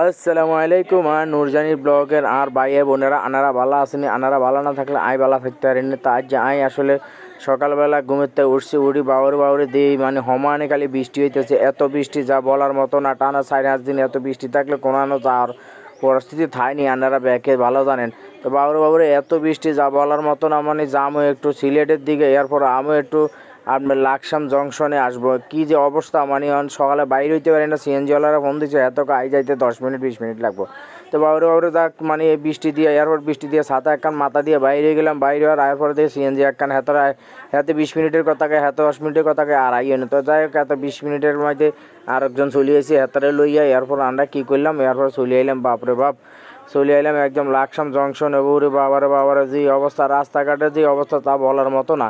আসসালামু আলাইকুম, আর নুরজানির ব্লগের আর ভাইয়ে বোনেরা, আনারা ভালো আসেনি আনারা ভালো না থাকলে আই ভালো থাকতে পারেনি তা আজ যে আই আসলে সকালবেলা থেকে উঠছি, উঠি বাউরে বাউরে দিই মানে সমানে খালি বৃষ্টি হইতেছে। এত বৃষ্টি যা বলার মতো না, টানা সাড়ে আট দিন এত বৃষ্টি থাকলে কোনো যাওয়ার পরিস্থিতি থায়নি আনারা ব্যাকে ভালো জানেন। তো বাবুরে বাবুরে এত বৃষ্টি যা বলার মতো না মানে যামও একটু সিলেটের দিকে, এরপর আমিও একটু আপনার লাকসাম জংশনে আসব। কি যে অবস্থা মানে এখন সকালে বাইরে হইতে পারে না, সিএনজিওয়ালারা ফোন দিচ্ছে এত আই যাইতে দশ মিনিট, বিশ মিনিট লাগবো। তো বাবুরে বাবুরে দেখ মানে এই বৃষ্টি দিয়ে, এয়ারপোর্ট বৃষ্টি দিয়ে, ছাতা একখান মাথা দিয়ে বাইরে হয়ে গেলাম, বাইরে আর এরপর দিয়ে সিএনজি একখান হেতর হাতে বিশ মিনিটের কথাকে, হাতে দশ মিনিটের কথাকে, আর আইয়ে না। তো যাই হোক, এত বিশ মিনিটের মধ্যে আরেকজন চলে এসে হেতারে লইয়া এরপর আমরা কী করলাম? এরপর চলে এলাম বাপরে বাপ। চলে এলাম একদম লাকসাম জংশন এবারে বাবারে বাবারে, যে অবস্থা, রাস্তাঘাটের যে অবস্থা, তা বলার মতো না।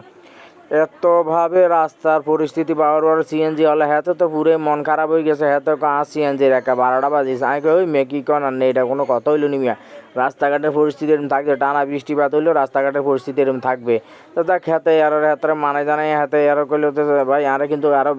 এতভাবে রাস্তার পরিস্থিতি বাবার বড় সিএনজি হলে হ্যাঁ তো পুরে মন খারাপ হয়ে গেছে হ্যাঁ তো কাঁ সিএনজির একা? বারোটা বাজিস আমি ওই মেকি কন আর নেই, এটা কোনো কথা হইল নি মিয়া। রাস্তাঘাটের পরিস্থিতি এরকম থাকবে, টানা বৃষ্টিপাত হইলেও রাস্তাঘাটের পরিস্থিতি এরকম থাকবে। তো তা খেতে আরও হাতে মানে জানাই হাতে আরও করলে তো, ভাই, আরে কিন্তু আরও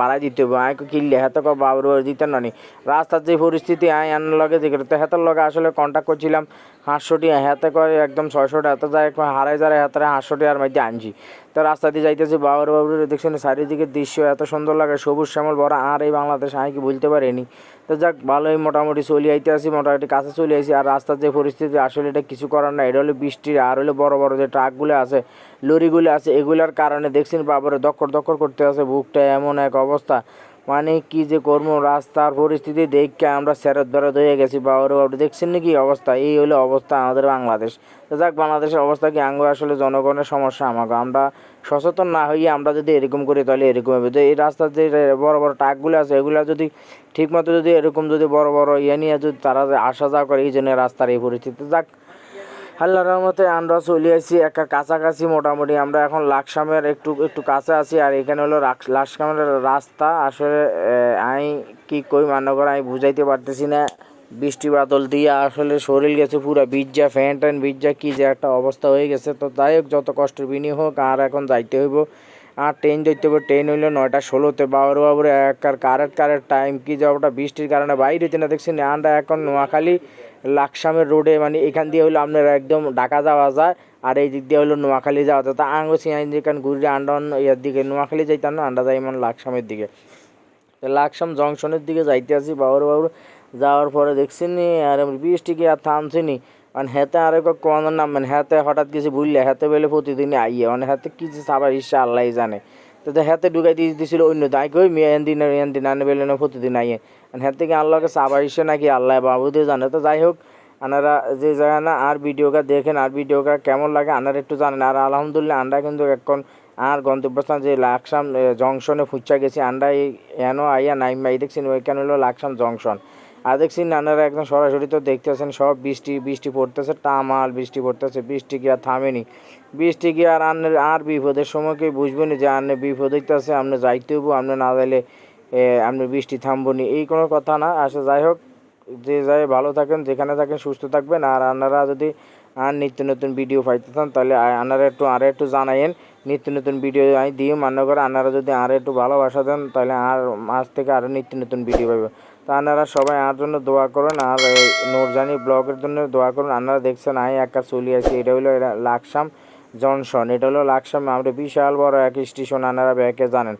বাড়াই দিতে হবে আমি কিনলে? হাতে কো বাবুর দিতে না নি। রাস্তার যে পরিস্থিতি, আই আনার লগে দিকে তো হাতের লগে আসলে কন্ট্যাক্ট করছিলাম হাঁসশোটি হাতে করে একদম ছয়শোটা এত যায় হারাই যারে হাতে হাঁসশোটি আর মধ্যে আনছি। তো রাস্তা দিয়ে যাইতেছি, বাবার বাবুর দেখছেন চারিদিকের দৃশ্য এত সুন্দর লাগে, সবুজ শ্যামল বড় আর এই বাংলাদেশ আমি কি বলতে পারিনি। তো যাক, ভালোই মোটামুটি চলি আইতে আসি মোটামুটি কাছে চলে আসি আর রাস্তার যে পরিস্থিতি, আসলে এটা কিছু করার না এটা হলো বৃষ্টির আর হলো বড় বড় যে ট্রাকগুলো আছে, লরিগুলো আছে, এগুলার কারণে দেখছেন বাবার দক্ষর দক্কর করতে আছে, বুকটা এমন এক অবস্থা। মানে কি যে কর্ম রাস্তার পরিস্থিতি দেখে আমরা সেরত বেরত হয়ে গেছি। বাবুরে বাবু দেখছেন নাকি অবস্থা? এই হলো অবস্থা আমাদের বাংলাদেশ। তো যাক, বাংলাদেশের অবস্থা কি? আঙ্গ আসলে জনগণের সমস্যা আমাকে আমরা সচেতন না হইয়ে আমরা যদি এরকম করি, তাহলে এরকম হবে। তো এই রাস্তার যে বড় বড় ট্রাকগুলো আছে, এগুলো যদি ঠিকমতো যদি এরকম যদি বড় বড় ইয়ে নিয়ে যদি তারা আসা যাওয়া করে, এই জন্য রাস্তার এই পরিস্থিতি। যাক আল্লাহ রহমতে আমরা চলে আসি একটা কাছাকাছি মোটামুটি। আমরা এখন লাকসামের একটু একটু কাছে আছি আর এখানে হলো লাকসামের রাস্তা। আসলে আমি কি কই মান্য করে আমি বুঝাইতে পারতেছি না। বৃষ্টি বাদল দিয়ে আসলে শরীর গেছে পুরো বিজ্জা ফ্যান ট্যান বিজ্জা কী যে একটা অবস্থা হয়ে গেছে। তো যাই হোক, যত কষ্টের বিনি হোক, আর এখন যাইতে হইব। আর ট্রেন ধরতে হবে ট্রেন হইল নয়টা ষোলোতে। বাবুর বাবুর একার কারের কারের টাইম কি ওটা বৃষ্টির কারণে বাইরে হইতে না দেখছি না। আমরা এখন নোয়াখালী লাকসামের রোডে মানে এখান দিয়ে হলো আপনার একদম ঢাকা যাওয়া যায়, আর এই দিক দিয়ে হলো নোয়াখালী যাওয়া যায়। তা আঙ্গো সিয়াই যেখান ঘুরে আন্ডা ইয়ার দিকে, নোয়াখালী যাইতাম না আন্ডা যাই মানে লাকসামের দিকে। লাকসাম জংশনের দিকে যাইতে আসি বাবুর বাবুর যাওয়ার পরে দেখছি নি, আর বৃষ্টি কি আর থামছে নি? মানে হেতে আর কোন নাম মানে হেতে হঠাৎ কিছু বুঝলে হেতে বেলে প্রতিদিনই আইয়ে মানে হেতে কিছু সাবার ইচ্ছা আল্লাহ জানে। তো হেতে ঢুকাই দিয়ে দিছিল অন্য তাই কই, মেয়ে এন দিন এন দিন আনে বেলে না প্রতিদিন আইয়ে। মানে হেতে কি আল্লাহকে সাবার ইচ্ছে নাকি? আল্লাহ বাবুদের জানে। তো যাই হোক, আনারা যে জায়গা না, আর ভিডিওটা দেখেন, আর ভিডিওটা কেমন লাগে আনারা একটু জানেন। আর আলহামদুলিল্লাহ আমরা কিন্তু এখন আর গন্তব্যস্থান যে লাকসাম জংশনে ফুচা গেছি। এই এনো আইয়া নাইম আই দেখছেন ওইখানে হলো লাকসাম জংশন? আর দেখছি নানারা একদম সরাসরি তো দেখতেছেন, সব বৃষ্টি বৃষ্টি পড়তেছে, টামাল বৃষ্টি পড়তেছে, বৃষ্টি কি আর থামেনি। বৃষ্টি কি আর আন্নের আর বিপদের সময় কি বুঝবেনি যে আন্নে বিপদ হইতেছে আপনি যাইতে হব আপনি না যাইলে আপনি বৃষ্টি থামবো নি এই কোনো কথা না। আসলে যাই হোক, যে যাই ভালো থাকেন, যেখানে থাকেন সুস্থ থাকবেন। আর আপনারা যদি, আর নিত্য নতুন ভিডিও পাইতে চান, তাহলে আপনারা একটু আরও একটু জানাইন নিত্য নতুন ভিডিও আমি দিয়ে মান্য করে আপনারা যদি আরও একটু ভালোবাসা দেন, তাহলে আর মাস থেকে আরও নিত্য নতুন ভিডিও পাবে আপনারা সবাই আমার জন্য দোয়া করুন, আর নূরজানি ব্লগের জন্য দোয়া করুন। আপনারা দেখছেন, আমি একা চলে আসি। এটা হলো লাকসাম জনসন, এটা হলো লাকসাম আমরা বিশাল বড় এক স্টেশন, আপনারা ব্যাকে জানেন।